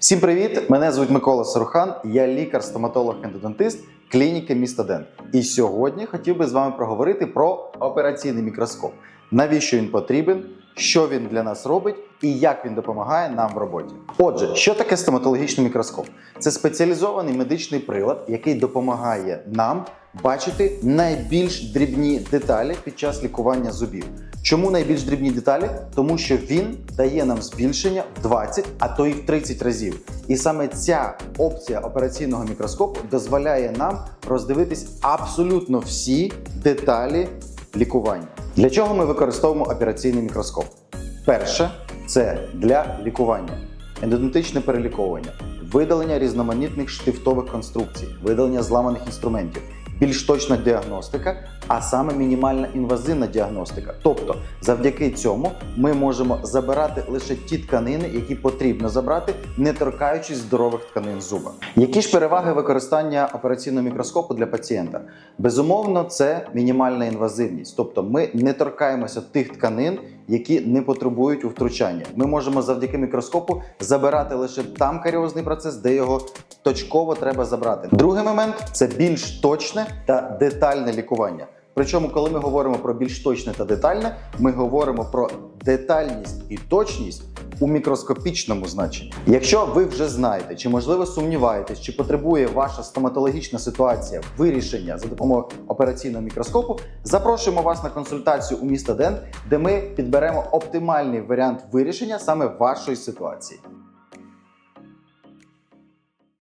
Всім привіт! Мене звуть Микола Сарухан, я лікар-стоматолог-ендодонтист клініки міста Дент. І сьогодні хотів би з вами проговорити про операційний мікроскоп. Навіщо він потрібен, що він для нас робить і як він допомагає нам в роботі. Отже, що таке стоматологічний мікроскоп? Це спеціалізований медичний прилад, який допомагає нам бачити найбільш дрібні деталі під час лікування зубів. Чому найбільш дрібні деталі? Тому що він дає нам збільшення в 20, а то і в 30 разів. І саме ця опція операційного мікроскопу дозволяє нам роздивитись абсолютно всі деталі лікування. Для чого ми використовуємо операційний мікроскоп? Перше це для лікування, ендодонтичне переліковування, видалення різноманітних штифтових конструкцій, видалення зламаних інструментів, більш точна діагностика, а саме мінімальна інвазивна діагностика. Тобто, завдяки цьому ми можемо забирати лише ті тканини, які потрібно забрати, не торкаючись здорових тканин зуба. Які ж переваги використання операційного мікроскопу для пацієнта? Безумовно, це мінімальна інвазивність, тобто ми не торкаємося тих тканин, які не потребують у втручання. Ми можемо завдяки мікроскопу забирати лише там каріозний процес, де його точково треба забрати. Другий момент це більш точне та детальне лікування. Причому, коли ми говоримо про більш точне та детальне, ми говоримо про детальність і точність у мікроскопічному значенні. Якщо ви вже знаєте, чи можливо сумніваєтесь, чи потребує ваша стоматологічна ситуація вирішення за допомогою операційного мікроскопу, запрошуємо вас на консультацію у міста Дент, де ми підберемо оптимальний варіант вирішення саме вашої ситуації.